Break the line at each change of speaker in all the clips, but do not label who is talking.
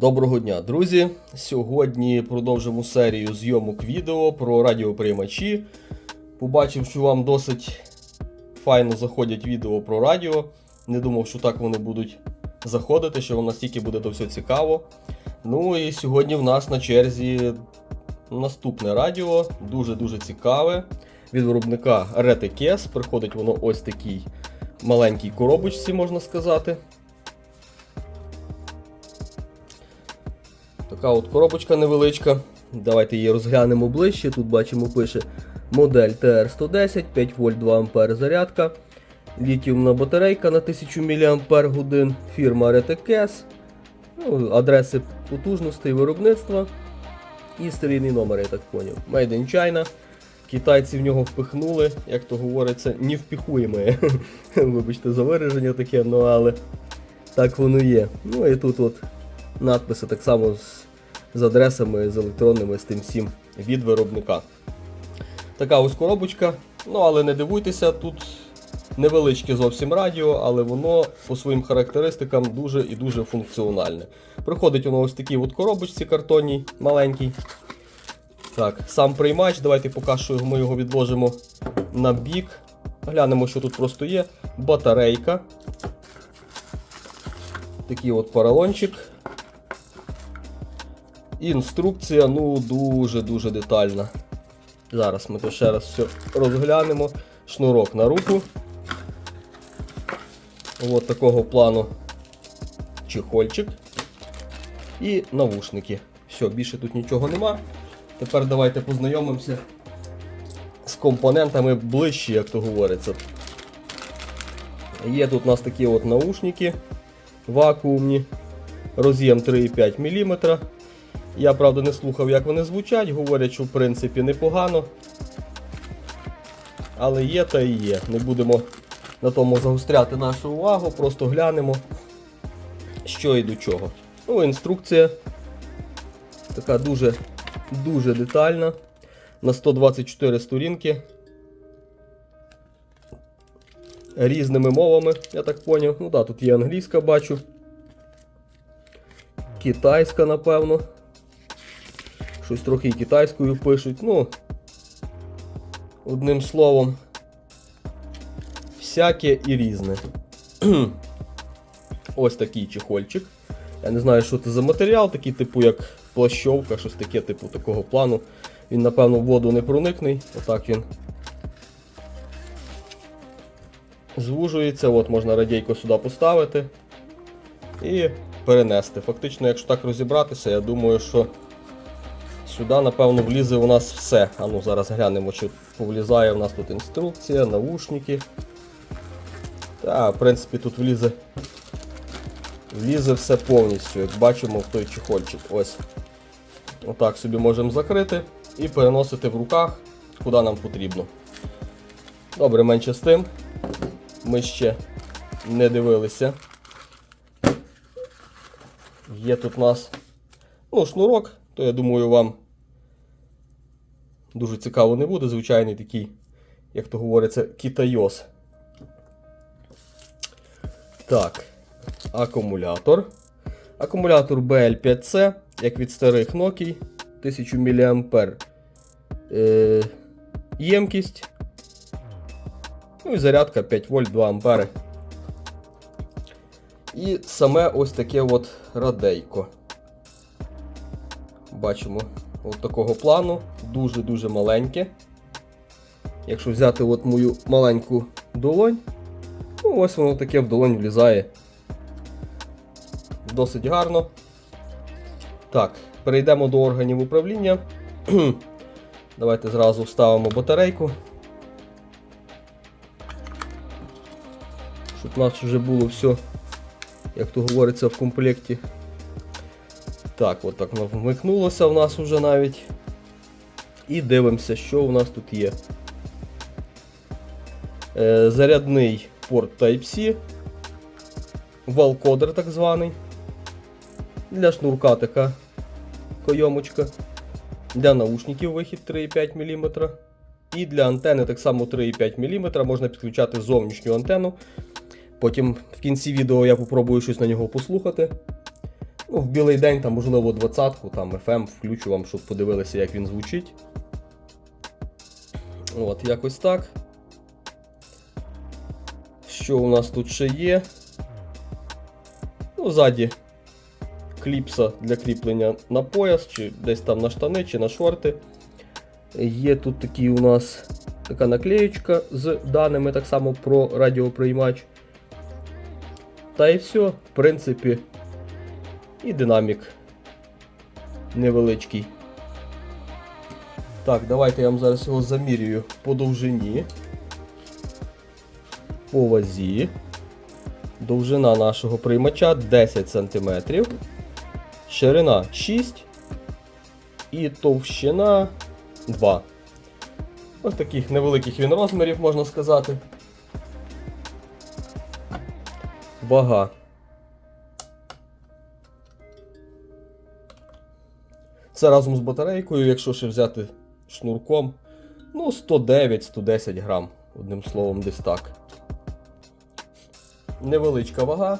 Доброго дня, друзі! Сьогодні продовжимо серію зйомок відео про радіоприймачі. Побачив, що вам досить файно заходять відео про радіо. Не думав, що так вони будуть заходити, що вам настільки буде то все цікаво. Ну і сьогодні в нас на черзі наступне радіо, дуже-дуже цікаве. Від виробника Retekes. Приходить воно ось такій маленькій коробочці, можна сказати. Така от коробочка невеличка. Давайте її розглянемо ближче. Тут бачимо, пише модель TR110, 5 вольт 2 А зарядка. Літіумна батарейка на 1000 мАч, фірма Retekes, ну, адреси потужностей виробництва і серійний номер, я так поняв. Made in China. Китайці в нього впихнули, як то говориться, не впіхуємо. Вибачте за вираження таке, ну але так воно є. Ну і тут от надписи так само з, з адресами, з електронними, з тим від виробника. Така ось коробочка. Ну, але не дивуйтеся, тут невеличке зовсім радіо, але воно по своїм характеристикам дуже і дуже функціональне. Приходить воно ось такій от коробочці картонній, маленькій. Так, сам приймач, давайте поки що ми його відложимо на бік. Глянемо, що тут просто є. Батарейка. Такий от поролончик. Інструкція, ну, дуже-дуже детальна. Зараз ми то ще раз все розглянемо. Шнурок на руку. От такого плану чехольчик. І навушники. Все, більше тут нічого нема. Тепер давайте познайомимося з компонентами ближче, як то говориться. Є тут у нас такі от наушники вакуумні, роз'єм 3,5 мм. Я, правда, не слухав, як вони звучать, говорять, що в принципі непогано. Але є та і є. Не будемо на тому загостряти нашу увагу, просто глянемо, що і до чого. Ну, інструкція така дуже дуже детальна. На 124 сторінки. Різними мовами, я так поняв. Ну так, тут є англійська, бачу. Китайська, напевно. Щось трохи і китайською пишуть. Ну, одним словом, всяке і різне. Ось такий чехольчик. Я не знаю, що це за матеріал, такий, типу, як плащовка, щось таке, типу такого плану. Він, напевно, в воду не проникний. Отак він звужується. От можна радійко сюди поставити і перенести. Фактично, якщо так розібратися, я думаю, що сюди, напевно, влізе у нас все. А ну зараз глянемо, чи повлізає у нас тут інструкція, наушники. Та, в принципі, тут влізе. Влізе все повністю, як бачимо в той чехольчик. Ось. Отак собі можемо закрити і переносити в руках, куди нам потрібно. Добре, менше з тим. Ми ще не дивилися. Є тут у нас ну, шнурок, то я думаю, вам дуже цікаво не буде. Звичайний такий, як то говориться, китайос. Так, акумулятор. Акумулятор BL5C, як від старих Nokia, 1000 мА е, ємкість. Ну і зарядка 5 вольт 2 А. І саме ось таке от радейко. Бачимо от такого плану, дуже-дуже маленьке. Якщо взяти от мою маленьку долонь, ну ось воно таке в долонь влізає. Досить гарно. Так, перейдемо до органів управління. Давайте зразу вставимо батарейку. Щоб у нас вже було все, як то говориться, в комплекті. Так, от так вмикнулося в нас вже навіть. І дивимося, що у нас тут є. Е, зарядний порт Type-C, валкодер так званий. Для шнурка така койомочка. Для наушників вихід 3,5 мм. І для антени так само 3,5 мм можна підключати зовнішню антенну. Потім в кінці відео я попробую щось на нього послухати. Ну, в білий день, там, можливо, 20-ку, там FM включу вам, щоб подивилися, як він звучить. От, якось так. Що у нас тут ще є? Ну, ззаді кліпса для кріплення на пояс, чи десь там на штани, чи на шорти. Є тут такі у нас така наклеєчка з даними так само про радіоприймач. Та і все, в принципі, і динамік невеличкий. Так, давайте я вам зараз його замірюю по довжині, по вазі. Довжина нашого приймача 10 см, ширина 6 і товщина 2. Ось таких невеликих він розмірів, можна сказати. Вага. Це разом з батарейкою, якщо ще взяти шнурком, ну 109-110 грам, одним словом, десь так. Невеличка вага.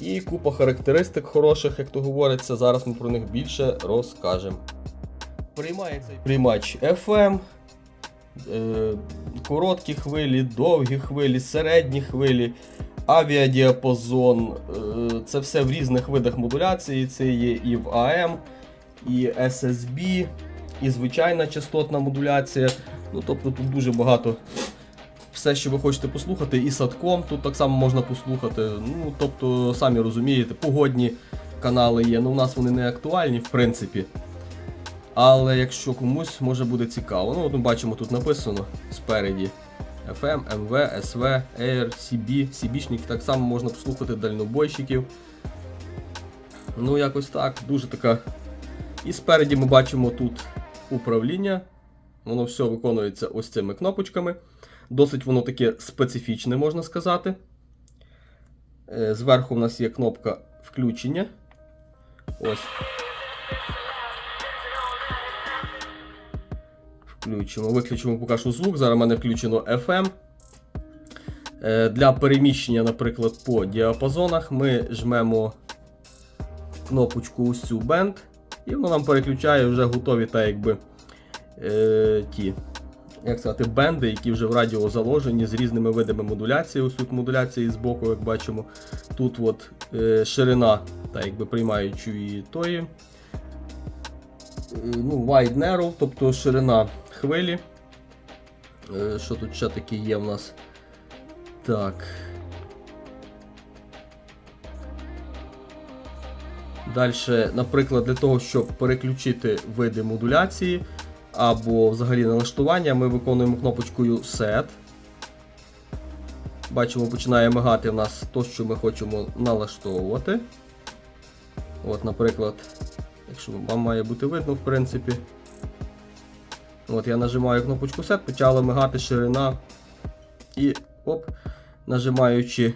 І купа характеристик хороших, як то говориться. Зараз ми про них більше розкажемо. Приймає цей приймач FM, е, короткі хвилі, довгі хвилі, середні хвилі, авіадіапазон. Е, це все в різних видах модуляції. Це є і в AM, і SSB, і звичайна частотна модуляція. Ну, тобто тут дуже багато все, що ви хочете послухати, і садком тут так само можна послухати. Ну, тобто, самі розумієте, погодні канали є. Ну, у нас вони не актуальні, в принципі. Але якщо комусь може буде цікаво, ну от ми бачимо тут написано спереді FM, MV, SV, Air, CB, CB-шник, так само можна послухати дальнобойщиків. Ну, якось так, дуже така. І спереді ми бачимо тут управління. Воно все виконується ось цими кнопочками. Досить воно таке специфічне, можна сказати. Е, Зверху в нас є кнопка включення. Ось. Включимо. Виключимо поки що звук. Зараз в мене включено FM. Е, Для переміщення, наприклад, по діапазонах ми жмемо кнопочку ось цю Band, і воно нам переключає вже готові та якби е, ті як сказати, бенди, які вже в радіо заложені з різними видами модуляції. Ось тут модуляції з боку, як бачимо. Тут от е, ширина, та якби приймаючої тої. Е, ну, Wide narrow, тобто ширина хвилі. Е, що тут ще таке є в нас? Так. Далі, наприклад, для того, щоб переключити види модуляції або взагалі налаштування, ми виконуємо кнопочкою Set. Бачимо, починає мигати в нас то, що ми хочемо налаштовувати. От, Наприклад, якщо вам має бути видно, в принципі. От Я нажимаю кнопочку Set, почала мигати ширина. І оп, нажимаючи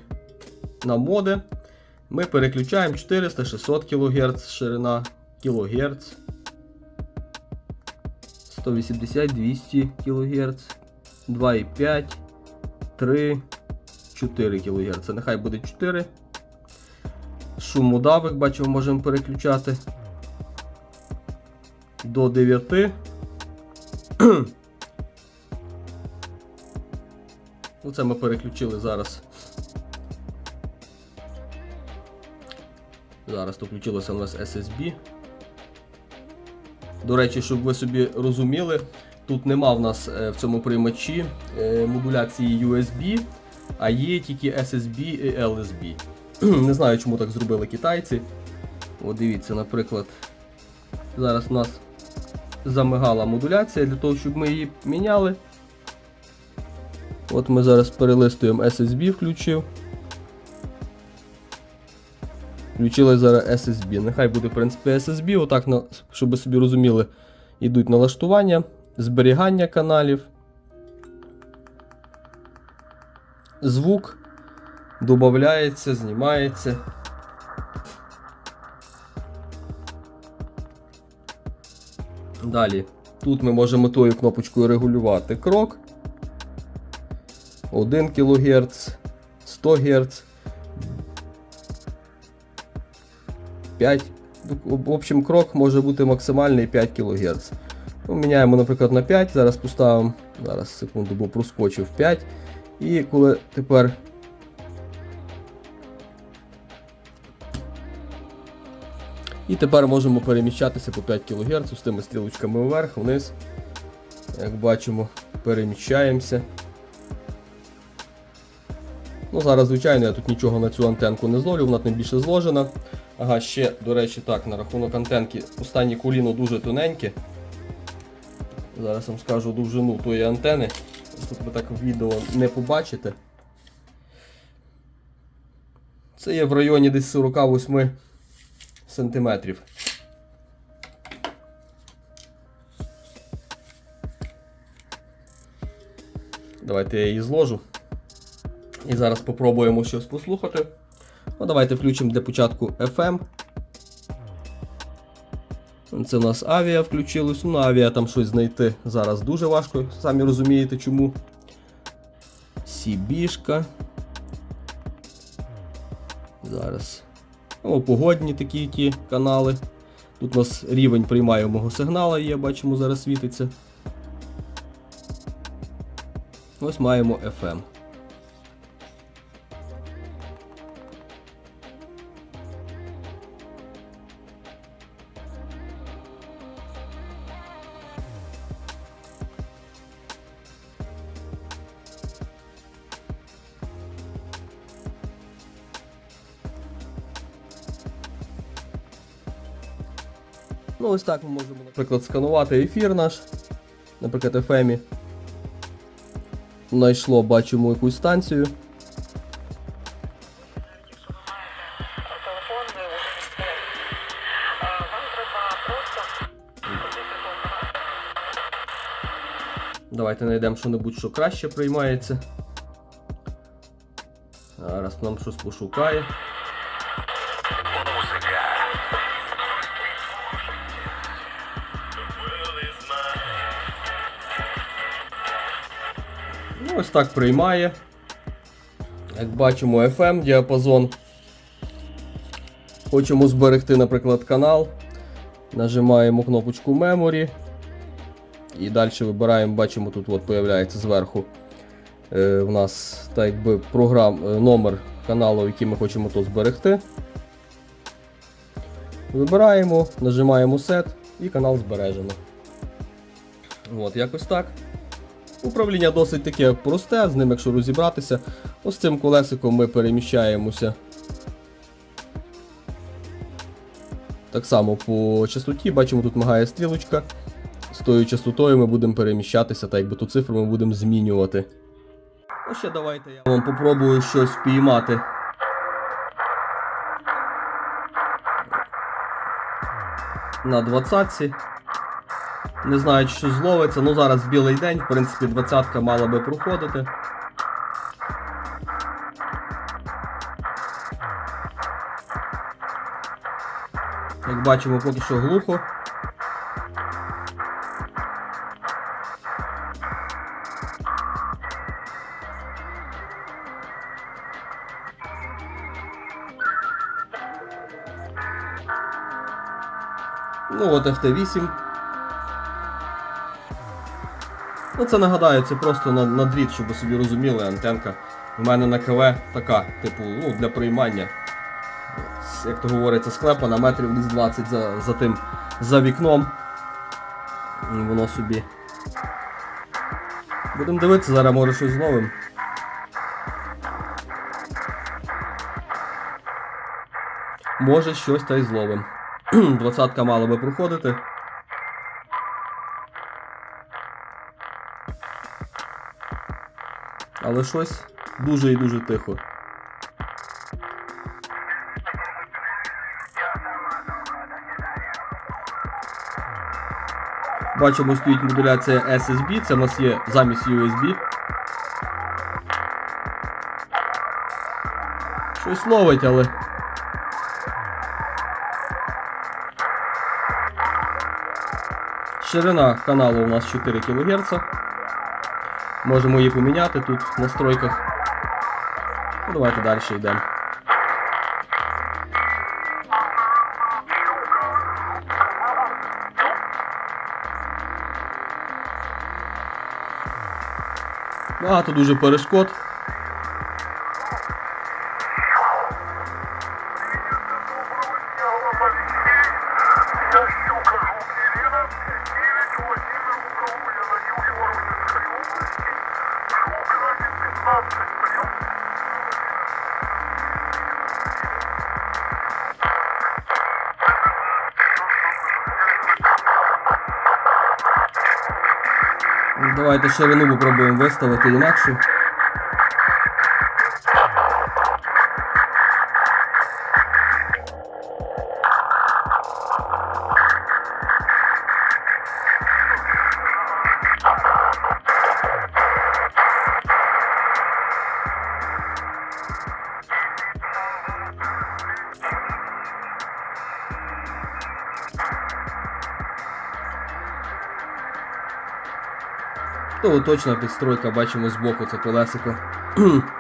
на моди, ми переключаємо 400-600 кГц ширина кГц. 180-200 кГц, 2,5, 3, 4 кГц. Нехай буде 4. Шумодавик, бачимо, можемо переключати до 9. Оце ми переключили зараз. Зараз тут включилося у нас SSB. До речі, щоб ви собі розуміли, тут нема в нас е, в цьому приймачі е, модуляції USB, а є тільки SSB і LSB. Не знаю, чому так зробили китайці. От дивіться, наприклад, зараз у нас замигала модуляція для того, щоб ми її міняли. От ми зараз перелистуємо SSB, включив. Включили зараз SSB. Нехай буде, в принципі, SSB, отак, щоб ви собі розуміли, йдуть налаштування, зберігання каналів. Звук додається, знімається. Далі. Тут ми можемо тою кнопочкою регулювати крок. 1 кГц, 100 Гц. 5. В общем, крок може бути максимальний 5 кГц. Ну, міняємо, наприклад, на 5, зараз поставимо, зараз секунду, бо проскочив 5. І коли тепер. І тепер можемо переміщатися по 5 кГц з тими стрілочками вверх, вниз. Як бачимо, переміщаємося. Ну, Зараз, звичайно, я тут нічого на цю антенку не зловлю, вона тим більше зложена. Ага, ще, до речі, так, на рахунок антенки, останні коліно дуже тоненьке. Зараз вам скажу довжину тої антени. Тут ви так в відео не побачите. Це є в районі десь 48 сантиметрів. Давайте я її зложу. І зараз спробуємо щось послухати. Ну, Давайте включимо для початку FM. Це в нас авіа включилось. Ну, авіа там щось знайти зараз дуже важко, самі розумієте чому. Сібішка. Зараз. Ну, погодні такі ті канали. Тут у нас рівень приймаємого сигналу є, бачимо, зараз світиться. Ось маємо FM. Ну, ось так ми можемо, наприклад, сканувати ефір наш, наприклад, FM. Знайшло, бачимо якусь станцію. Давайте знайдемо що-небудь, що краще приймається. Зараз нам щось пошукає. Ну, ось так приймає. Як бачимо, FM діапазон. Хочемо зберегти, наприклад, канал. Нажимаємо кнопочку Memory. І далі вибираємо, бачимо, тут от появляється зверху е, в нас так якби програм, е, номер каналу, який ми хочемо тут зберегти. Вибираємо, нажимаємо Set і канал збережено. От, якось так. Управління досить таке просте, з ним, якщо розібратися, ось цим колесиком ми переміщаємося. Так само по частоті, бачимо, тут мигає стрілочка. З тою частотою ми будемо переміщатися, так якби ту цифру ми будемо змінювати. Ну ще давайте я вам попробую щось впіймати. На 20 Не знаю, щось зловиться, ну зараз білий день, в принципі, 20 мала би проходити. Як бачимо, поки що глухо. Ну от FT8. Ну це нагадаю, це просто на, на дріт, щоб ви собі розуміли, антенка. У мене на КВ така, типу, ну, для приймання. Як то говориться, склепа на метрів десь 20 за, за тим за вікном. Воно собі. Будемо дивитися, зараз може щось зловим. Може щось та й зловим. Двадцятка мала би проходити. Але щось дуже і дуже тихо. Бачимо, стоїть модуляція SSB, це в нас є замість USB. Щось ловить, але. Ширина каналу у нас 4 кГц. Можемо її поміняти тут в настройках. Ну, Давайте далі йдемо. Багато дуже перешкод. Давайте ширину попробуємо виставити інакше. То точна підстройка, бачимо збоку це колесико.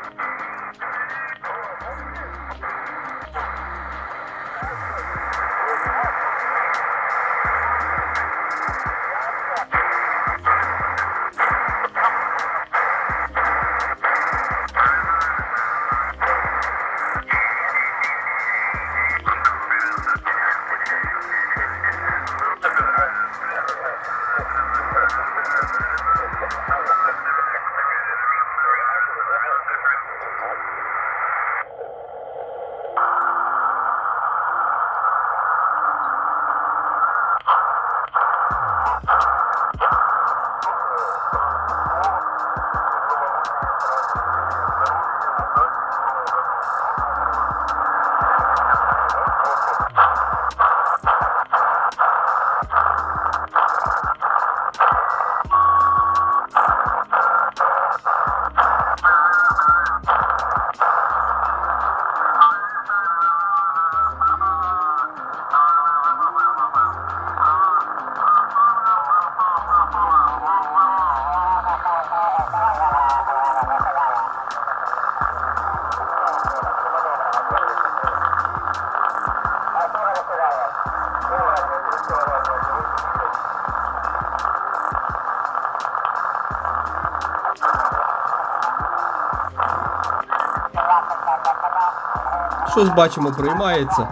Щось бачимо, приймається.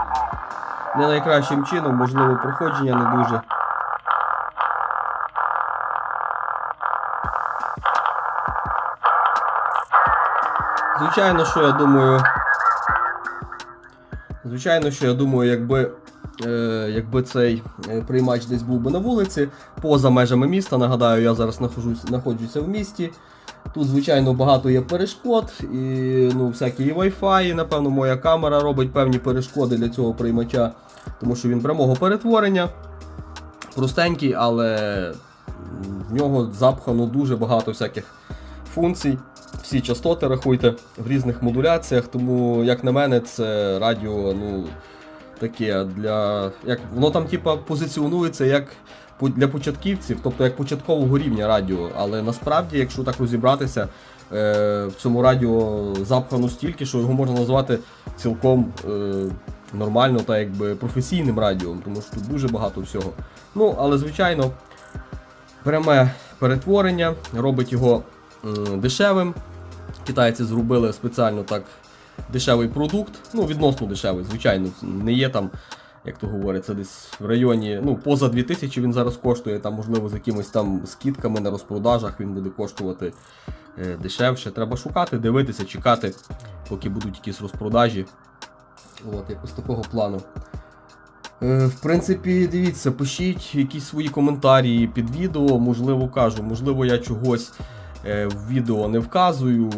Не найкращим чином, можливо, проходження не дуже. Звичайно, що я думаю. Звичайно, що я думаю, якби, е, якби цей е, приймач десь був би на вулиці, поза межами міста. Нагадаю, я зараз нахожусь, знаходжуся в місті. Тут, звичайно, багато є перешкод, і ну, всякі і Wi-Fi, і, напевно, моя камера робить певні перешкоди для цього приймача, тому що він прямого перетворення. Простенький, але в нього запхано дуже багато всяких функцій. Всі частоти рахуйте в різних модуляціях, тому, як на мене, це радіо, ну, таке для. Як, воно там, типа, позиціонується як для початківців, тобто як початкового рівня радіо. Але насправді, якщо так розібратися, е, в цьому радіо запхано стільки, що його можна назвати цілком е, нормально та якби професійним радіо, тому що тут дуже багато всього. Ну, але звичайно, пряме перетворення робить його дешевим. Китайці зробили спеціально так дешевий продукт, ну відносно дешевий, звичайно, не є там, як то говориться, десь в районі, ну, поза 2000 він зараз коштує, там, можливо, з якимись там скидками на розпродажах він буде коштувати е, дешевше. Треба шукати, дивитися, чекати, поки будуть якісь розпродажі. От, якось такого плану. Е, В принципі, дивіться, пишіть якісь свої коментарі під відео, можливо, кажу, можливо, я чогось е, в відео не вказую.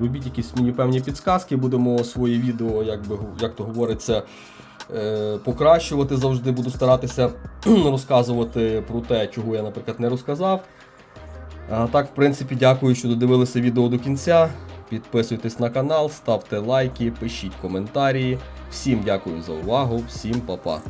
Робіть якісь мені певні підсказки, будемо свої відео, як, би, як то говориться, покращувати завжди. Буду старатися розказувати про те, чого я, наприклад, не розказав. А так, в принципі, дякую, що додивилися відео до кінця. Підписуйтесь на канал, ставте лайки, пишіть коментарі. Всім дякую за увагу, всім па-па.